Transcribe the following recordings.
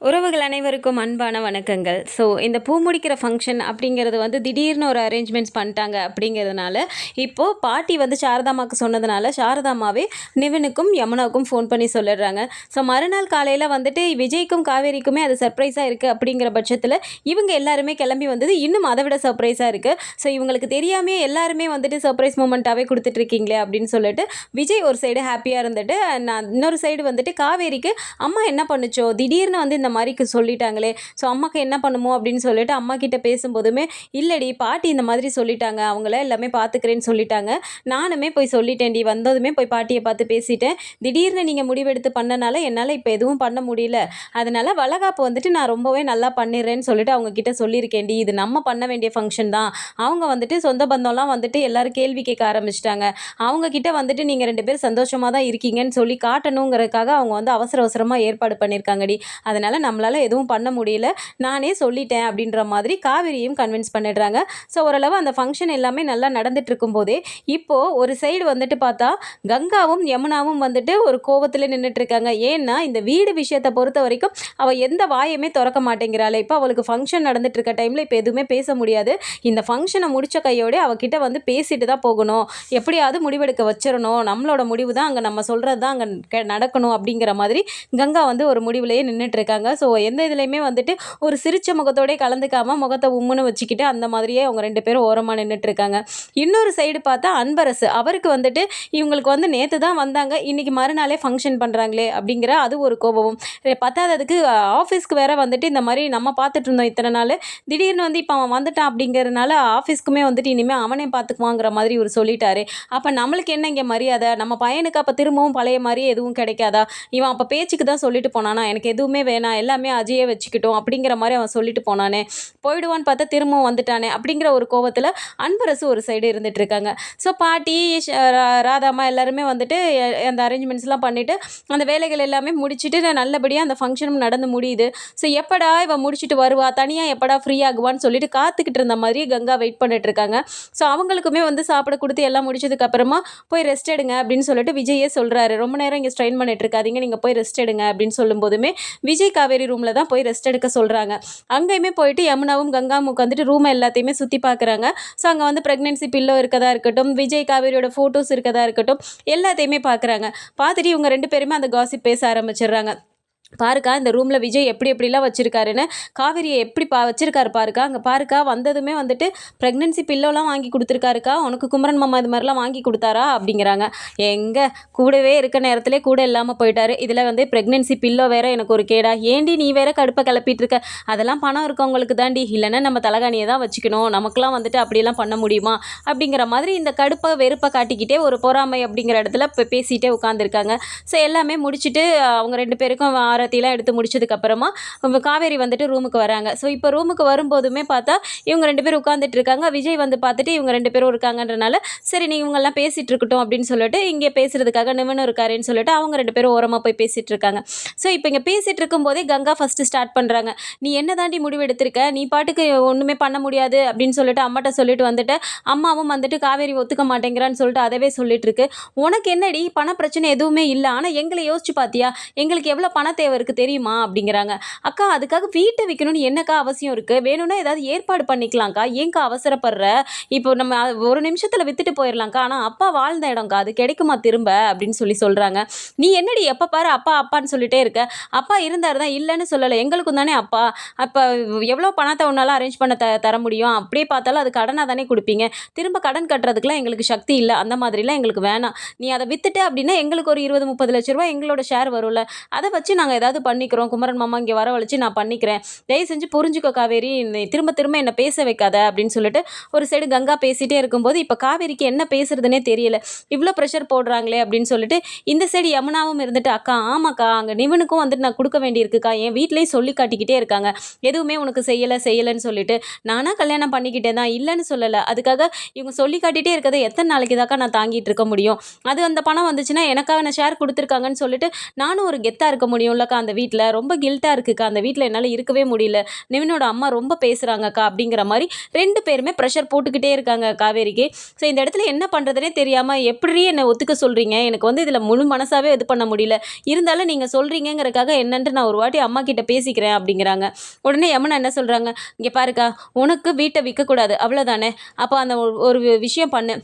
உறவுகள் அனைவருக்கும் அன்பான வணக்கங்கள். ஸோ இந்த பூ முடிக்கிற ஃபங்க்ஷன் அப்படிங்கிறது வந்து திடீர்னு ஒரு அரேஞ்ச்மெண்ட்ஸ் பண்ணிட்டாங்க அப்படிங்கிறதுனால இப்போது பாட்டி வந்து சாரதாமாவுக்கு சொன்னதுனால சாரதாமாவே நிவினுக்கும் யமுனாவுக்கும் ஃபோன் பண்ணி சொல்லிடுறாங்க. ஸோ மறுநாள் காலையில் வந்துட்டு விஜய்க்கும் காவேரிக்குமே அது சர்ப்ரைஸாக இருக்குது அப்படிங்கிற பட்சத்தில் இவங்க எல்லாருமே கிளம்பி வந்தது இன்னும் அதை விட சர்ப்ரைஸாக இருக்குது ஸோ இவங்களுக்கு தெரியாமே எல்லாருமே வந்துட்டு சர்ப்ரைஸ் மூமெண்ட்டாகவே கொடுத்துட்ருக்கீங்களே அப்படின்னு சொல்லிட்டு விஜய் ஒரு சைடு ஹாப்பியாக இருந்துட்டு நான் இன்னொரு சைடு வந்துட்டு காவேரிக்கு அம்மா என்ன பண்ணுச்சோ? திடீர்னு வந்து இந்த மாதிரி சொல்லிட்டாங்களே. ஸோ அம்மாக்கு என்ன பண்ணுமோ அப்படின்னு சொல்லிட்டு அம்மா கிட்ட பேசும்போதுமே இல்லடி பாட்டி இந்த மாதிரி சொல்லிட்டாங்க. அவங்கள எல்லாமே பார்த்துக்கிறேன்னு சொல்லிட்டாங்க. நானுமே போய் சொல்லிட்டேன்டி. வந்ததுமே போய் பாட்டியை பார்த்து பேசிட்டேன். திடீர்னு நீங்கள் முடிவெடுத்து பண்ணனால என்னால் இப்போ எதுவும் பண்ண முடியல. அதனால் வளகாப்பு வந்துட்டு நான் ரொம்பவே நல்லா பண்ணிடுறேன்னு சொல்லிட்டு அவங்க கிட்ட சொல்லியிருக்கேன்டி. இது நம்ம பண்ண வேண்டிய ஃபங்க்ஷன் தான். அவங்க வந்துட்டு சொந்த பந்தம்லாம் வந்துட்டு எல்லாரும் கேள்வி கேட்க ஆரம்பிச்சிட்டாங்க. அவங்க கிட்ட வந்துட்டு நீங்கள் ரெண்டு பேரும் சந்தோஷமாக தான் இருக்கீங்கன்னு சொல்லி காட்டணுங்கிறதுக்காக அவங்க வந்து அவசர அவசரமாக ஏற்பாடு பண்ணியிருக்காங்கடி. அதனால் நம்மளால் எதுவும் பண்ண முடியல. நானே சொல்லிட்டேன் அப்படின்ற மாதிரி காவிரியும் கன்வின்ஸ் பண்ணிடுறாங்க. ஸோ ஓரளவு அந்த ஃபங்க்ஷன் எல்லாமே நல்லா நடந்துட்டு இருக்கும்போதே இப்போது ஒரு சைடு வந்துட்டு பார்த்தா கங்காவும் யமுனாவும் வந்துட்டு ஒரு கோவத்தில் நின்றுட்டு இருக்காங்க. ஏன்னா இந்த வீடு விஷயத்தை பொறுத்த வரைக்கும் அவள் எந்த வாயுமே திறக்க மாட்டேங்கிறாளே. இப்போ அவளுக்கு ஃபங்க்ஷன் நடந்துட்டு இருக்க டைமில் இப்போ எதுவுமே பேச முடியாது. இந்த ஃபங்க்ஷனை முடிச்ச கையோட அவகிட்ட வந்து பேசிட்டு தான் போகணும். எப்படியாவது முடிவெடுக்க வச்சிடணும் நம்மளோட முடிவு தான் அங்கே நம்ம சொல்கிறது தான் அங்கே நடக்கணும் அப்படிங்கிற மாதிரி கங்கா வந்து ஒரு முடிவுலையே நின்றுட்டு இருக்காங்க. ஸோ எந்த இதுலேயுமே வந்துட்டு ஒரு சிரிச்ச முகத்தோடய கலந்துக்காமல் முகத்தை உம்முன்னு வச்சுக்கிட்டு அந்த மாதிரியே அவங்க ரெண்டு பேரும் ஓரமாக நின்றுட்டு இருக்காங்க இன்னொரு சைடு பார்த்தா அன்பரசு. அவருக்கு வந்துட்டு இவங்களுக்கு வந்து நேற்று தான் வந்தாங்க. இன்றைக்கி மறுநாளே ஃபங்க்ஷன் பண்ணுறாங்களே அப்படிங்கிற அது ஒரு கோபமும். பத்தாததுக்கு ஆஃபீஸ்க்கு வேற வந்துட்டு இந்த மாதிரி நம்ம பார்த்துட்டு இருந்தோம் இத்தனை நாள். திடீர்னு வந்து இப்போ அவன் வந்துட்டான் அப்படிங்கிறதுனால ஆஃபீஸ்க்குமே வந்துட்டு இனிமேல் அவனே பார்த்துக்குவாங்கிற மாதிரி இவர் சொல்லிட்டாரு. அப்போ நம்மளுக்கு என்ன இங்கே மரியாதை? நம்ம பையனுக்கு அப்போ திரும்பவும் பழைய மாதிரி எதுவும் கிடைக்காதா? இவன் அப்போ பேச்சுக்கு தான் சொல்லிட்டு போனானா? எனக்கு எதுவுமே வேணாம். எல்லாமே அஜயே வச்சுக்கிட்டோம் அப்படிங்கிற மாதிரி அவன் சொல்லிட்டு போனானே. போயிடுவான்னு பார்த்தா திரும்பவும் வந்துட்டானே அப்படிங்கிற ஒரு கோவத்தில் அன்பரசு ஒரு சைடு இருந்துட்டு இருக்காங்க. ஸோ பாட்டி ராதாமா எல்லாருமே வந்துட்டு அந்த அரேஞ்ச்மெண்ட்ஸ்லாம் பண்ணிவிட்டு அந்த வேலைகள் எல்லாமே முடிச்சுட்டு நல்லபடியாக அந்த ஃபங்க்ஷனும் நடந்து முடியுது. ஸோ எப்படா இவன் முடிச்சுட்டு வருவா? தனியாக எப்படா ஃப்ரீ ஆகுவான்னு சொல்லிட்டு காத்துக்கிட்டு இருந்த மாதிரி கங்கா வெயிட் பண்ணிட்டு இருக்காங்க. ஸோ அவங்களுக்குமே வந்து சாப்பிட கொடுத்து எல்லாம் முடிச்சதுக்கு அப்புறமா போய் ரெஸ்ட் எடுங்க அப்படின்னு சொல்லிட்டு விஜயே சொல்கிறாரு ரொம்ப நேரம் இங்கே ஸ்ட்ரெயின் பண்ணிட்டு இருக்காதீங்க. நீங்கள் போய் ரெஸ்ட் எடுங்க அப்படின்னு சொல்லும்போதுமே விஜய் காவேரி ரூமில் தான் போய் ரெஸ்ட் எடுக்க சொல்கிறாங்க அங்கேயுமே போயிட்டு யமுனாவும் கங்காவும் உட்காந்துட்டு ரூமை எல்லாத்தையுமே சுற்றி பார்க்குறாங்க. ஸோ அங்கே வந்து ப்ரெக்னென்சி பில்லோ இருக்கதா இருக்கட்டும் விஜய் காவேரியோட ஃபோட்டோஸ் இருக்கதா இருக்கட்டும் எல்லாத்தையுமே பார்க்குறாங்க. பார்த்துட்டு இவங்க ரெண்டு பேருமே அந்த காசிப் பேச ஆரம்பிச்சிடுறாங்க. பாருக்கா இந்த ரூமில் விஜய் எப்படி எப்படிலாம் வச்சுருக்காருன்னு காவேரியை எப்படி பா வச்சுருக்காரு பாருக்கா அங்கே பாருக்கா வந்ததுமே வந்துட்டு ப்ரெக்னென்சி பில்லோலாம் வாங்கி கொடுத்துருக்காருக்கா உனக்கு குமரன் மாமா இது மாதிரிலாம் வாங்கி கொடுத்தாரா அப்படிங்கிறாங்க. எங்கே? கூடவே இருக்க நேரத்திலே கூட இல்லாமல் போயிட்டாரு. இதில் வந்து ப்ரெக்னென்சி பில்லோ வேற எனக்கு ஒரு கேடா. ஏண்டி நீ வேற கடுப்பை கிளப்பிட்டு இருக்க? அதெல்லாம் பணம் இருக்கவங்களுக்கு தாண்டி. இல்லைன்னா நம்ம தலகாணியை தான் வச்சுக்கணும். நமக்குலாம் வந்துட்டு அப்படிலாம் பண்ண முடியுமா? அப்படிங்கிற மாதிரி இந்த கடுப்பை வெறுப்பை காட்டிக்கிட்டே ஒரு பொறாமை அப்படிங்கிற இடத்துல இப்போ பேசிகிட்டே உட்காந்துருக்காங்க ஸோ எல்லாமே முடிச்சுட்டு அவங்க ரெண்டு பேருக்கும் ஆரத்திலாம் எடுத்து முடிச்சதுக்கப்புறமா காவேரி வந்துட்டு ரூமுக்கு வராங்க. ஸோ இப்போ ரூமுக்கு வரும்போதுமே பார்த்தா இவங்க ரெண்டு பேரும் உட்காந்துட்டு இருக்காங்க. விஜய் வந்து பார்த்துட்டு இவங்க ரெண்டு பேரும் இருக்காங்கன்றனால சரி நீ இவங்கெல்லாம் பேசிகிட்டு இருக்கட்டும் அப்படின்னு சொல்லிட்டு இங்கே பேசுறதுக்காக நிவனும் இருக்காருன்னு சொல்லிட்டு அவங்க ரெண்டு பேரும் ஓரமாக போய் பேசிகிட்டு இருக்காங்க. ஸோ இப்போ இங்கே பேசிகிட்டு இருக்கும்போதே கங்கா ஃபஸ்ட்டு ஸ்டார்ட் பண்ணுறாங்க நீ என்ன தாண்டி முடிவு எடுத்திருக்க? நீ பாட்டுக்கு ஒன்றுமே பண்ண முடியாது அப்படின்னு சொல்லிட்டு அம்மாட்ட சொல்லிட்டு வந்துட்டு அம்மாவும் வந்துட்டு காவேரி ஒத்துக்க மாட்டேங்கிறான்னு சொல்லிட்டு அதவே சொல்லிட்டு இருக்கு. உனக்கு என்னடி? பண பிரச்சனை எதுவுமே இல்லை. ஆனால் எங்களை யோசிச்சு பார்த்தியா எங்களுக்கு எவ்வளோ பணம் தேவை? அவருக்கு தெரியுமா அப்படிங்கிறாங்க. அக்கா அதுக்காக வீட்டை விற்கணும்னு என்னக்கா அவசியம் இருக்குது வேணும்னா ஏதாவது ஏற்பாடு பண்ணிக்கலாம்க்கா. ஏன்க்கா அவசரப்படுற? இப்போ நம்ம ஒரு நிமிஷத்தில் விற்றுட்டு போயிடலாம்க்கா ஆனால் அப்பா வாழ்ந்த இடம்க்கா. அது கிடைக்குமா திரும்ப? அப்படின்னு சொல்லி சொல்கிறாங்க நீ என்னடி எப்போ பாரு அப்பா அப்பான்னு சொல்லிட்டே இருக்க? அப்பா இருந்தார் தான் இல்லைன்னு சொல்லலை. எங்களுக்கும் தானே அப்பா. அப்போ எவ்வளோ பணத்தை ஒன்றாலும் அரேஞ்ச் பண்ண த தர முடியும்? அப்படியே பார்த்தாலும் அது கடனாக தானே கொடுப்பீங்க? திரும்ப கடன் கட்டுறதுக்குலாம் எங்களுக்கு சக்தி இல்லை. அந்த மாதிரிலாம் எங்களுக்கு வேணாம். நீ அதை விற்றுட்டு அப்படின்னா எங்களுக்கு ஒரு இருபது முப்பது லட்ச ரூபா எங்களோட ஷேர் வரும்ல. அதை வச்சு நாங்கள் ஏதாவது பண்ணிக்கிறோம். குமரன் மாமா இங்கே வரவழைச்சு நான் பண்ணிக்கிறேன். தயவு செஞ்சு புரிஞ்சுக்கோ காவேரி. திரும்ப திரும்ப என்னை பேச வைக்காத அப்படின்னு சொல்லிட்டு ஒரு சைடு கங்கா பேசிகிட்டே இருக்கும்போது இப்போ காவேரிக்கு என்ன பேசுறதுனே தெரியல. இவ்வளோ ப்ரெஷர் போடுறாங்களே அப்படின்னு சொல்லிட்டு இந்த சைடு யமுனாவும் இருந்துட்டு அக்கா ஆமாக்கா அங்கே நிவனுக்கும் வந்துட்டு நான் கொடுக்க வேண்டியிருக்குக்கா. என் வீட்லேயும் சொல்லி காட்டிக்கிட்டே இருக்காங்க. எதுவுமே உனக்கு செய்யலை செய்யலைன்னு சொல்லிட்டு நானாக கல்யாணம் பண்ணிக்கிட்டேன். தான் இல்லைன்னு சொல்லலை. அதுக்காக இவங்க சொல்லி காட்டிகிட்டே இருக்கிறத எத்தனை நாளைக்கு தாக்கா நான் தாங்கிட்டு இருக்க முடியும்? அது அந்த பணம் வந்துச்சுன்னா எனக்காக நான் ஷேர் கொடுத்துருக்காங்கன்னு சொல்லிட்டு நானும் ஒரு கெத்தாக இருக்க முடியும்ல இருக்குல்லக்கா அந்த வீட்டில் ரொம்ப கில்ட்டாக இருக்குக்கா அந்த வீட்டில் என்னால் இருக்கவே முடியல. நிவினோட அம்மா ரொம்ப பேசுகிறாங்கக்கா அப்படிங்கிற மாதிரி ரெண்டு பேருமே ப்ரெஷர் போட்டுக்கிட்டே இருக்காங்க காவேரிக்கு. ஸோ இந்த இடத்துல என்ன பண்ணுறதுனே தெரியாமல் எப்படி என்னை ஒத்துக்க சொல்கிறீங்க எனக்கு வந்து இதில் முழு மனசாகவே இது பண்ண முடியல. இருந்தாலும் நீங்கள் சொல்கிறீங்கிறக்காக என்னன்ட்டு நான் ஒரு வாட்டி அம்மா கிட்ட பேசிக்கிறேன் அப்படிங்கிறாங்க. உடனே யமுனா என்ன சொல்கிறாங்க இங்கே பாருக்கா உனக்கு வீட்டை விற்கக்கூடாது அவ்வளோதானே அப்போ அந்த ஒரு விஷயம் பண்ணு.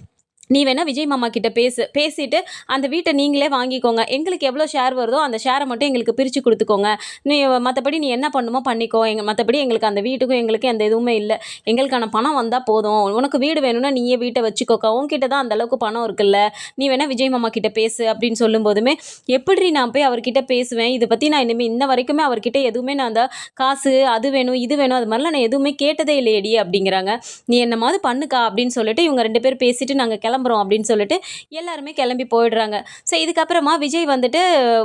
நீ வேணால் விஜய் மாமா கிட்ட பேசு பேசிட்டு அந்த வீட்டை நீங்களே வாங்கிக்கோங்க. எங்களுக்கு எவ்வளோ ஷேர் வருதோ அந்த ஷேரை மட்டும் எங்களுக்கு பிரித்து கொடுத்துக்கோங்க. நீ மற்றபடி நீ என்ன பண்ணுமோ பண்ணிக்கோ. எங்கள் மற்றபடி எங்களுக்கு அந்த வீட்டுக்கும் எங்களுக்கு எந்த இதுவுமே இல்லை. எங்களுக்கான பணம் வந்தால் போதும். உனக்கு வீடு வேணும்னா நீயே வீட்டை வச்சுக்கோக்கா. உன்கிட்ட தான் அந்த அளவுக்கு பணம் இருக்குல்ல. நீ வேணால் விஜய் மாமா கிட்ட பேசு அப்படின்னு சொல்லும்போதுமே எப்படி நான் போய் அவர்கிட்ட பேசுவேன்? இதை பற்றி நான் இனிமேல் இன்ன வரைக்குமே அவர்கிட்ட எதுவுமே நான் அந்த காசு அது வேணும் இது வேணும் அது மாதிரிலாம் நான் எதுவுமே கேட்டதே இல்லையடி அப்படிங்கிறாங்க. நீ என்னமாவது பண்ணுக்கா அப்படின்னு சொல்லிட்டு இவங்க ரெண்டு பேர் பேசிட்டு நாங்கள் கிளம்ப கிளம்புறோம் அப்படின்னு சொல்லிட்டு எல்லாருமே கிளம்பி போயிடுறாங்க. ஸோ இதுக்கப்புறமா விஜய் வந்துட்டு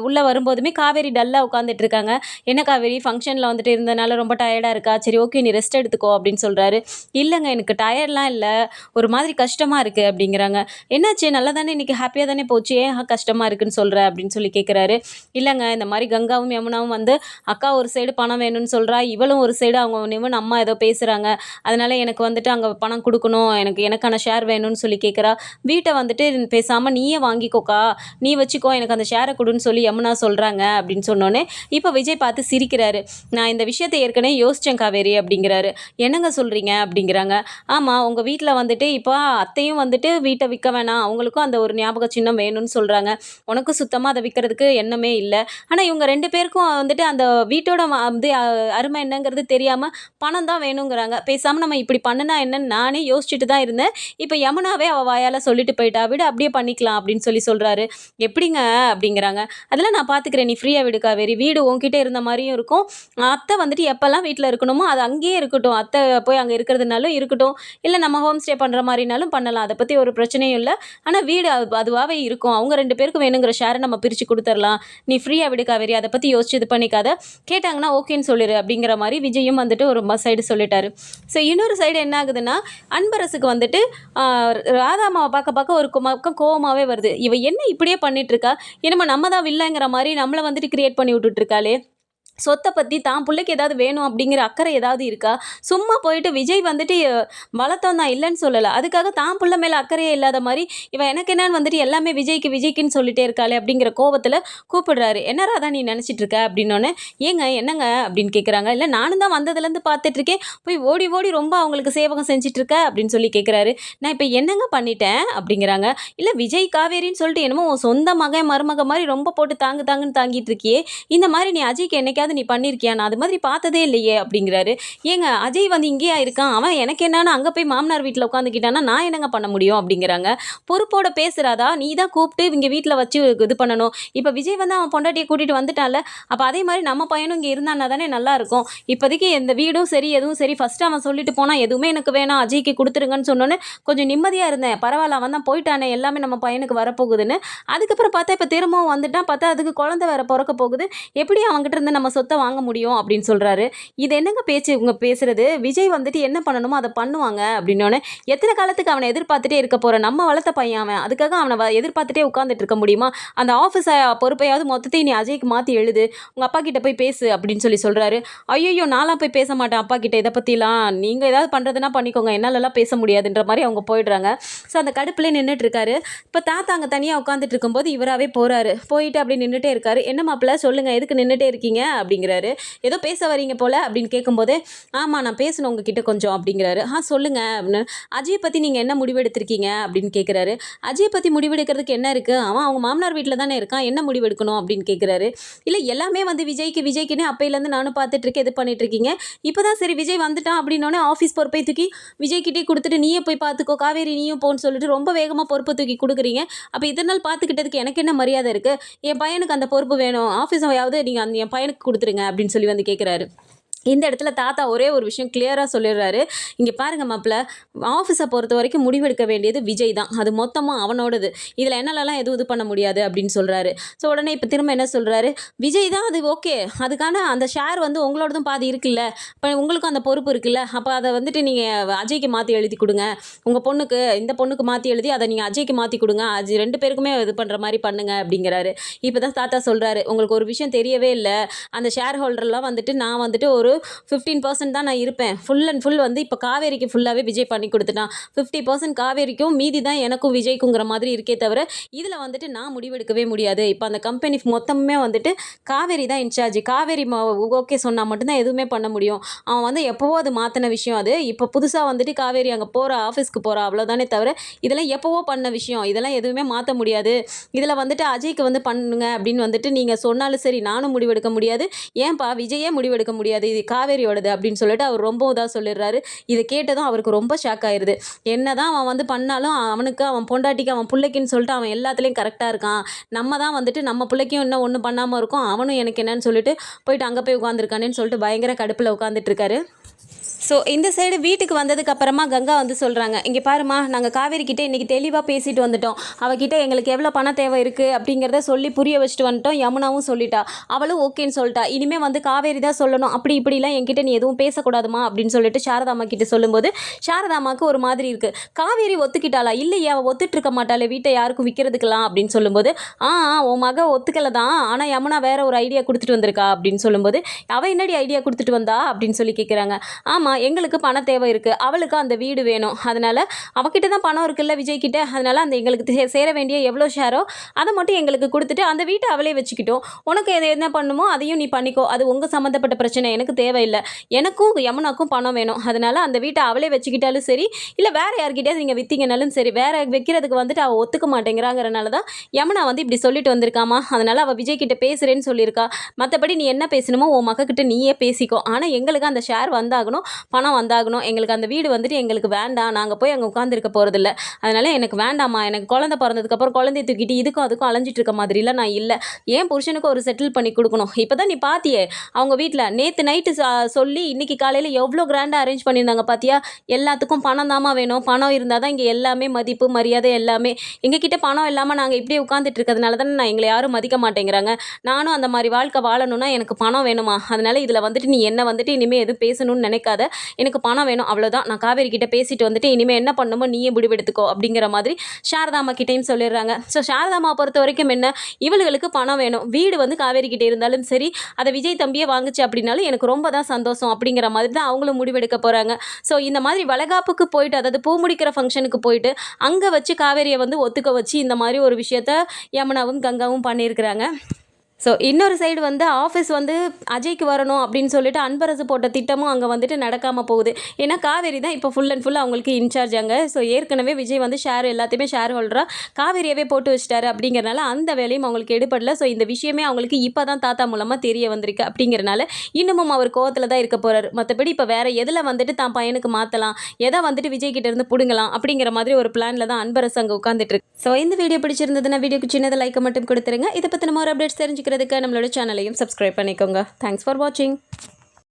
உள்ளே வரும்போதுமே காவேரி டல்லாக உட்காந்துட்டு இருக்காங்க. என்ன காவேரி ஃபங்க்ஷனில் வந்துட்டு இருந்தனால ரொம்ப டயர்டாக இருக்கா? சரி ஓகே நீ ரெஸ்ட் எடுத்துக்கோ அப்படின்னு சொல்கிறாரு இல்லைங்க எனக்கு டயர்ட்லாம் இல்லை. ஒரு மாதிரி கஷ்டமாக இருக்குது அப்படிங்கிறாங்க. என்னாச்சு? நல்லா தானே இன்றைக்கி ஹாப்பியாக தானே போச்சு. ஏன் கஷ்டமாக இருக்குன்னு சொல்கிற அப்படின்னு சொல்லி கேட்குறாரு இல்லைங்க இந்த மாதிரி கங்காவும் யமுனாவும் வந்து அக்கா ஒரு சைடு பணம் வேணும்னு சொல்கிறா இவளும் ஒரு சைடு அவங்க நிவன் அம்மா ஏதோ பேசுகிறாங்க அதனால் எனக்கு வந்துட்டு அங்கே பணம் கொடுக்கணும். எனக்கு எனக்கான ஷேர் வேணும்னு சொல்லி கேட்குறா வீட்டை வந்துட்டு பேசாமல் நீயே வாங்கிக்கோக்கா. நீ வச்சுக்கோ எனக்கு அந்த ஷேரை கொடுன்னு சொல்லி யமுனா சொல்கிறாங்க அப்படின்னு சொன்னோன்னே இப்போ விஜய் பார்த்து சிரிக்கிறாரு. நான் இந்த விஷயத்தை ஏற்கனவே யோசித்தேன் காவேரி அப்படிங்கிறாரு. என்னங்க சொல்கிறீங்க அப்படிங்கிறாங்க. ஆமாம் உங்கள் வீட்டில் வந்துட்டு இப்போ அத்தையும் வந்துட்டு வீட்டை விற்க வேணாம். அவங்களுக்கும் அந்த ஒரு ஞாபக சின்னம் வேணும்னு சொல்கிறாங்க உனக்கும் சுத்தமாக அதை விற்கிறதுக்கு எண்ணமே இல்லை. ஆனால் இவங்க ரெண்டு பேருக்கும் வந்துட்டு அந்த வீட்டோட வந்து அருமை என்னங்கிறது தெரியாமல் பணம் தான் வேணுங்கிறாங்க. பேசாமல் நம்ம இப்படி பண்ணுனா என்னன்னு நானே யோசிச்சுட்டு தான் இருந்தேன். இப்போ யமுனாவே அவள் வாயால் சொல்லிட்டு போயிட்டா விடு அப்படியே பண்ணிக்கலாம் அப்படின்னு சொல்லி சொல்கிறாரு எப்படிங்க? அப்படிங்கிறாங்க. அதெல்லாம் நான் பார்த்துக்கிறேன் நீ ஃப்ரீயாக விடு காவேரி வீடு உங்ககிட்ட இருந்த மாதிரியும் இருக்கும். அத்தை வந்துட்டு எப்போல்லாம் வீட்டில் இருக்கணுமோ அது அங்கேயே இருக்கட்டும். அத்தை போய் அங்கே இருக்கிறதுனாலும் இருக்கட்டும். இல்லை நம்ம ஹோம் ஸ்டே பண்ணுற மாதிரினாலும் பண்ணலாம். அதை பற்றி ஒரு பிரச்சனையும் இல்லை. ஆனால் வீடு அது அதுவாகவே இருக்கும். அவங்க ரெண்டு பேருக்கும் வேணுங்கிற ஷேரை நம்ம பிரித்து கொடுத்துர்லாம் நீ ஃப்ரீயாக விடு காவேரி அதை பற்றி யோசிச்சு இது பண்ணிக்காத. கேட்டாங்கன்னா ஓகேன்னு சொல்லிடு அப்படிங்கிற மாதிரி விஜயும் வந்துட்டு ஒரு சைடு சொல்லிட்டாரு. ஸோ இன்னொரு சைடு என்ன ஆகுதுன்னா அன்பரசுக்கு வந்துட்டு ஆஹ், அம்மாவை பார்க்க பார்க்க ஒரு பக்கம் கோவமாகவே வருது. இவ என்ன இப்படியே பண்ணிட்டு இருக்கா? என்னமோ நம்ம தான் வில்லங்கிற மாதிரி நம்மளை வந்துட்டு கிரியேட் பண்ணி விட்டுட்டு இருக்காளே. சொத்தை பற்றி தான் பிள்ளைக்கு ஏதாவது வேணும் அப்படிங்கிற அக்கறை ஏதாவது இருக்கா? சும்மா போயிட்டு விஜய் வந்துட்டு வளர்த்தோம் தான் இல்லைன்னு சொல்லலை. அதுக்காக தான் பிள்ளை மேலே அக்கறையே இல்லாத மாதிரி இவன் எனக்கு என்னன்னு வந்துட்டு எல்லாமே விஜய்க்கு விஜய்க்குன்னு சொல்லிட்டே இருக்காளே அப்படிங்கிற கோபத்தில் கூப்பிடுறாரு. என்னரா தான் நீ நினச்சிட்டு இருக்க? அப்படின்னோடனே ஏங்க என்னங்க? அப்படின்னு கேட்குறாங்க இல்லை நானும் தான் வந்ததுலேருந்து பார்த்துட்ருக்கேன் போய் ஓடி ஓடி ரொம்ப அவங்களுக்கு சேவகம் செஞ்சுட்டு இருக்க? அப்படின்னு சொல்லி கேட்குறாரு நான் இப்போ என்னங்க பண்ணிட்டேன்? அப்படிங்கிறாங்க. இல்லை விஜய் காவேரின்னு சொல்லிட்டு என்னமோ உன் சொந்த மகன் மருமக மாதிரி ரொம்ப போட்டு தாங்கு தாங்குன்னு தாங்கிட்டு இருக்கியே. இந்த மாதிரி நீ அஜய்க்கு என்னைக்காவது நீ பண்ணியிருக்கியா நான் அது மாதிரி பார்த்ததே இல்லையே அப்படிங்கிறாரு. ஏங்க அஜய் வந்து இங்கேயா இருக்கான்? அவன் எனக்கு என்னன்னா அங்கே போய் மாமனார் வீட்டில் உட்காந்துக்கிட்டானா நான் என்னங்க பண்ண முடியும் அப்படிங்கிறாங்க. பொறுப்போட பேசுகிறாதா நீ தான் கூப்பிட்டு இவங்க வீட்டில் வச்சு இது பண்ணணும். இப்போ விஜய் வந்து அவன் பொண்டாட்டியை கூட்டிகிட்டு வந்துட்டான்ல அப்போ அதே மாதிரி நம்ம பையனும் இங்கே இருந்தான்னா தானே நல்லா இருக்கும். இப்போதைக்கு இந்த வீடும் சரி எதுவும் சரி ஃபஸ்ட்டு அவன் சொல்லிட்டு போனால் எதுவுமே எனக்கு வேணாம். அஜய்க்கு கொடுத்துருங்கன்னு சொன்னோன்னே கொஞ்சம் நிம்மதியாக இருந்தேன். பரவாயில்ல அவன் தான் போயிட்டானே எல்லாமே நம்ம பையனுக்கு வரப்போகுதுன்னு. அதுக்கப்புறம் பார்த்தா இப்போ திரும்பவும் வந்துட்டான். பார்த்தா அதுக்கு குழந்தை வேற பிறக்க போகுது. எப்படி அவங்ககிட்ட இருந்து நம்ம சொத்தை வாங்க முடியும் அப்படின்னு சொல்கிறாரு இது என்னங்க பேச்சு? இவங்க பேசுகிறது விஜய் வந்துட்டு என்ன பண்ணணுமோ அதை பண்ணுவாங்க அப்படின்னோடனே எத்தனை காலத்துக்கு அவனை எதிர்பார்த்துட்டே இருக்க போகிற நம்ம வளர்த்த பையன் அவன். அதுக்காக அவனை எதிர்பார்த்துட்டே உட்காந்துட்டு இருக்க முடியுமா? அந்த ஆஃபீஸை பொறுப்பையாவது மொத்தத்தையும் நீ அஜய்க்கு மாற்றி எழுது. உங்கள் அப்பா கிட்ட போய் பேசு அப்படின்னு சொல்லி சொல்கிறாரு ஐயோ நான்லாம் போய் பேச மாட்டேன் அப்பா கிட்ட. இதை பற்றிலாம் நீங்கள் ஏதாவது பண்ணுறதுனா பண்ணிக்கோங்க. என்னாலலாம் பேச முடியாதுன்ற மாதிரி அவங்க போயிடுறாங்க. ஸோ அந்த கடுப்புலேயே நின்றுட்டு இருக்காரு இப்போ தாத்தா அங்கே தனியாக உட்காந்துட்டு இருக்கும்போது இவராகவே போகிறாரு போயிட்டு அப்படி நின்றுட்டே இருக்காரு. என்ன மாப்பிள்ள? சொல்லுங்கள் எதுக்கு நின்றுட்டே இருக்கீங்க? அப்படிங்கிறாரு. ஏதோ பேச வரீங்க போல் அப்படின்னு கேட்கும்போது ஆமாம் நான் பேசணும் உங்ககிட்ட கொஞ்சம் அப்படிங்கிறாரு. ஆ சொல்லுங்கள் அப்படின்னு. அஜயை பற்றி நீங்கள் என்ன முடிவெடுத்திருக்கீங்க? அப்படின்னு கேட்குறாரு அஜயை பற்றி முடிவெடுக்கிறதுக்கு என்ன இருக்குது அவன் அவங்க மாமனார் வீட்டில் தானே இருக்கான். என்ன முடிவெடுக்கணும்? அப்படின்னு கேட்குறாரு இல்லை எல்லாமே வந்து விஜய்க்கு விஜய்க்குன்னு அப்பையிலேருந்து நானும் பார்த்துட்ருக்கேன். இது பண்ணிட்டுருக்கீங்க இப்போ தான் சரி விஜய் வந்துட்டான் அப்படின்னோடனே ஆஃபீஸ் பொறுப்பை தூக்கி விஜய்கிட்டே கொடுத்துட்டு நீயே போய் பார்த்துக்கோ. காவேரி நீயும் போன்னு சொல்லிட்டு ரொம்ப வேகமாக பொறுப்பை தூக்கி கொடுக்குறீங்க. அப்போ இதனால் நாள் பார்த்துக்கிட்டதுக்கு எனக்கு என்ன மரியாதை இருக்குது என் பையனுக்கு அந்த பொறுப்பு வேணும். ஆஃபீஸையாவது நீங்கள் அந்த என் பையனுக்கு கொடுத்துருங்க அப்படின்னு சொல்லி வந்து கேட்குறாரு இந்த இடத்துல தாத்தா ஒரே ஒரு விஷயம் கிளியராக சொல்லிடுறாரு. இங்கே பாருங்க மாப்பிள்ள ஆஃபீஸை பொறுத்த வரைக்கும் முடிவெடுக்க வேண்டியது விஜய் தான். அது மொத்தமாக அவனோடது. இதில் என்னாலலாம் எதுவும் இது பண்ண முடியாது அப்படின்னு சொல்கிறாரு ஸோ உடனே இப்போ திரும்ப என்ன சொல்கிறாரு விஜய் தான் அது ஓகே அதுக்கான அந்த ஷேர் வந்து உங்களோடதும் பாதி இருக்குல்ல. இப்போ உங்களுக்கும் அந்த பொறுப்பு இருக்குல்ல. அப்போ அதை வந்துட்டு நீங்கள் அஜய்க்கு மாற்றி எழுதி கொடுங்க. உங்கள் பொண்ணுக்கு இந்த பொண்ணுக்கு மாற்றி எழுதி அதை நீங்கள் அஜய்க்கு மாற்றி கொடுங்க. அஜய் ரெண்டு பேருக்குமே இது பண்ணுற மாதிரி பண்ணுங்க அப்படிங்கிறாரு. இப்போ தான் தாத்தா சொல்கிறாரு உங்களுக்கு ஒரு விஷயம் தெரியவே இல்லை. அந்த ஷேர் ஹோல்டர்லாம் வந்துட்டு நான் வந்துட்டு ஒரு ஃபிஃப்டீன் பர்சன்ட் தான் நான் இருப்பேன். ஃபுல் அண்ட் ஃபுல் வந்து இப்போ காவேரிக்கு ஃபுல்லாகவே விஜய் பண்ணி கொடுத்துட்டான். ஃபிஃப்டி பர்சன்ட் காவேரிக்கும் மீதி தான் எனக்கும் விஜய்க்குங்கிற மாதிரி இருக்கே தவிர இதில் வந்துட்டு நான் முடிவெடுக்கவே முடியாது. இப்போ அந்த கம்பெனி மொத்தமே வந்துட்டு காவேரி தான் இன்சார்ஜ் காவேரி ஓகே சொன்னால் மட்டும்தான் எதுவுமே பண்ண முடியும். அவன் வந்து எப்போவோ அது மாற்றின விஷயம் அது. இப்போ புதுசாக வந்துட்டு காவேரி அங்கே போகிற ஆஃபீஸ்க்கு போகிறா அவ்வளோதானே தவிர இதெல்லாம் எப்போவோ பண்ண விஷயம். இதெல்லாம் எதுவுமே மாற்ற முடியாது. இதில் வந்துட்டு அஜய்க்கு வந்து பண்ணுங்க அப்படின்னு வந்துட்டு நீங்கள் சொன்னாலும் சரி நானும் முடிவெடுக்க முடியாது. ஏன்பா விஜயே முடிவெடுக்க முடியாது. இது காவேரியோடது அப்படின்னு சொல்லிட்டு அவர் ரொம்ப இதாக சொல்லிடுறாரு. இதை கேட்டதும் அவருக்கு ரொம்ப ஷாக் ஆயிடுது என்னதான் அவன் வந்து பண்ணாலும் அவனுக்கு அவன் பொண்டாட்டிக்கு அவன் பிள்ளைக்குன்னு சொல்லிட்டு அவன் எல்லாத்துலேயும் கரெக்டாக இருக்கான். நம்ம தான் வந்துட்டு நம்ம பிள்ளைக்கும் இன்னும் ஒன்றும் பண்ணாமல் இருக்கோம். அவனும் எனக்கு என்னன்னு சொல்லிட்டு போயிட்டு அங்கே போய் உட்காந்துருக்கானேன்னு சொல்லிட்டு பயங்கர கடுப்பில் உட்காந்துட்டு இருக்காரு. ஸோ இந்த சைடு வீட்டுக்கு வந்ததுக்கு அப்புறமா கங்கா வந்து சொல்கிறாங்க இங்கே பாருமா நாங்கள் காவேரி கிட்டே இன்றைக்கி தெளிவாக பேசிட்டு வந்துட்டோம். அவகிட்ட எங்களுக்கு எவ்வளோ பணம் தேவை இருக்குது அப்படிங்கிறத சொல்லி புரிய வச்சுட்டு வந்துட்டோம். யமுனாவும் சொல்லிட்டா அவளும் ஓகேன்னு சொல்லிட்டா. இனிமேல் வந்து காவேரி தான் சொல்லணும். அப்படி இப்படிலாம் என்கிட்ட நீ எதுவும் பேசக்கூடாதுமா அப்படின்னு சொல்லிட்டு சாரதாமா கிட்ட சொல்லும்போது சாரதாமாவுக்கு ஒரு மாதிரி இருக்குது காவேரி ஒத்துக்கிட்டாளா? இல்லையே அவள் ஒத்துட்டு இருக்க மாட்டாளே. வீட்டை யாருக்கும் விற்கிறதுக்கலாம் அப்படின்னு சொல்லும்போது ஆ ஆ, உன் மக ஒத்துக்கலை தான். ஆனால் யமுனா வேற ஒரு ஐடியா கொடுத்துட்டு வந்திருக்கா அப்படின்னு சொல்லும்போது அவள் என்னடி ஐடியா கொடுத்துட்டு வந்தா? அப்படின்னு சொல்லி கேட்குறாங்க ஆமாம் எங்களுக்கு பண தேவை இருக்குது அவளுக்கு அந்த வீடு வேணும். அதனால் அவகிட்ட தான் பணம் இருக்குல்ல விஜய் கிட்ட அதனால் அந்த எங்களுக்கு சேர வேண்டிய எவ்வளோ ஷேரோ அதை மட்டும் எங்களுக்கு கொடுத்துட்டு அந்த வீட்டை அவளே வச்சுக்கிட்டோம். உனக்கு எது என்ன பண்ணுமோ அதையும் நீ பண்ணிக்கோ. அது உங்கள் சம்மந்தப்பட்ட பிரச்சனை. எனக்கு தேவையில்லை. எனக்கும் யமுனாக்கும் பணம் வேணும். அதனால் அந்த வீட்டை அவளே வச்சுக்கிட்டாலும் சரி இல்லை வேறு யார்கிட்டயாவது நீங்கள் விற்றீங்கனாலும் சரி வேறு வைக்கிறதுக்கு வந்துட்டு அவள் ஒத்துக்க மாட்டேங்கிறாங்கிறனால தான் யமுனா வந்து இப்படி சொல்லிட்டு வந்திருக்காமா? அதனால் அவள் விஜய் கிட்ட பேசுகிறேன்னு சொல்லியிருக்கா. மற்றபடி நீ என்ன பேசணுமோ உன் மக்கக்கிட்ட நீயே பேசிக்கோ. ஆனால் எங்களுக்கு அந்த ஷேர் வந்தாகணும். பணம் வந்தாகணும். எங்களுக்கு அந்த வீடு வந்துட்டு எங்களுக்கு வேண்டாம். நாங்கள் போய் அங்கே உட்காந்துருக்க போகிறதில்ல அதனால் எனக்கு வேண்டாம்மா. எனக்கு குழந்த பிறந்ததுக்கப்புறம் குழந்தைய தூக்கிட்டு இதுக்கும் அதுக்கும் அலைஞ்சிட்டு இருக்க மாதிரிலாம் நான் இல்லை. ஏன் புருஷனுக்கு ஒரு செட்டில் பண்ணி கொடுக்கணும்? இப்போ தான் நீ பாத்தியே அவங்க வீட்டில் நேற்று நைட்டு சொல்லி இன்னைக்கு காலையில் எவ்வளோ கிராண்டாக அரேஞ்ச் பண்ணியிருந்தாங்க பார்த்தியா எல்லாத்துக்கும் பணம் தாம்மா வேணும். பணம் இருந்தால் தான் இங்கே எல்லாமே மதிப்பு மரியாதை எல்லாமே. எங்ககிட்ட பணம் இல்லாமல் நாங்கள் இப்படியே உட்காந்துட்டு இருக்கிறதுனால தானே நான் எங்களை யாரும் மதிக்க மாட்டேங்கிறாங்க. நானும் அந்த மாதிரி வாழ்க்கை வாழணும்னா எனக்கு பணம் வேணுமா? அதனால இதில் வந்துட்டு நீ என்ன வந்துட்டு இனிமேல் எதுவும் பேசணும்னு நினைக்காத. எனக்கு பணம் வேணும் அவ்வளோதான் நான் காவேரி கிட்டே பேசிட்டு வந்துட்டு இனிமேல் என்ன பண்ணுமோ நீயே முடிவெடுத்துக்கோ அப்படிங்கிற மாதிரி சாரதாமா கிட்டேயும் சொல்லிடுறாங்க. ஸோ சாரதாமா பொறுத்த வரைக்கும் என்ன இவளுகளுக்கு பணம் வேணும். வீடு வந்து காவேரி கிட்டே இருந்தாலும் சரி அதை விஜய் தம்பியே வாங்குச்சு அப்படின்னாலும் எனக்கு ரொம்ப தான் சந்தோஷம் அப்படிங்கிற மாதிரி தான் அவங்களும் முடிவெடுக்க போகிறாங்க ஸோ இந்த மாதிரி வளகாப்புக்கு போயிட்டு அதாவது பூ முடிக்கிற ஃபங்க்ஷனுக்கு போயிட்டு அங்கே வச்சு காவேரியை வந்து ஒத்துக்க வச்சு இந்த மாதிரி ஒரு விஷயத்த யமுனாவும் கங்காவும் பண்ணியிருக்கிறாங்க. ஸோ இன்னொரு சைடு வந்து ஆஃபீஸ் வந்து அஜய்க்கு வரணும் அப்படின்னு சொல்லிட்டு அன்பரசு போட்ட திட்டமும் அங்கே வந்துட்டு நடக்காமல் போகுது. ஏன்னா காவேரி தான் இப்போ ஃபுல் அண்ட் ஃபுல் அவங்களுக்கு இன்சார்ஜ் அங்கே. ஸோ ஏற்கனவே விஜய் வந்து ஷேர் எல்லாத்தையுமே ஷேர் ஹோல்டராக காவேரியவே போட்டு வச்சிட்டாரு அப்படிங்கிறனால அந்த வேலையும் அவங்களுக்கு எடுபடல. ஸோ இந்த விஷயமே அவங்களுக்கு இப்போ தான் தாத்தா மூலமாக தெரிய வந்திருக்கு அப்படிங்கிறனால இன்னமும் அவர் கோவத்தில் தான் இருக்க போகிறார் மற்றபடி இப்போ வேறு எதில் வந்துட்டு தான் பையனுக்கு மாற்றலாம் எதை வந்துட்டு விஜய் கிட்ட இருந்து பிடுங்கலாம் அப்படிங்கிற மாதிரி ஒரு பிளானில் தான் அன்பரசு அங்கே உட்காந்துட்டு இருக்கு. ஸோ இந்த வீடியோ பிடிச்சிருந்ததுன்னா வீடியோக்கு சின்னதாக லைக்கை மட்டும் கொடுத்துருங்க. இதை பற்றின ஒரு அப்டேட்ஸ் தெரிஞ்சுக்கிறதுக்கு நம்மளோட சேனலையும் சப்ஸ்கிரைப் பண்ணிக்கோங்க. தேங்க்ஸ் ஃபார் வாட்சிங்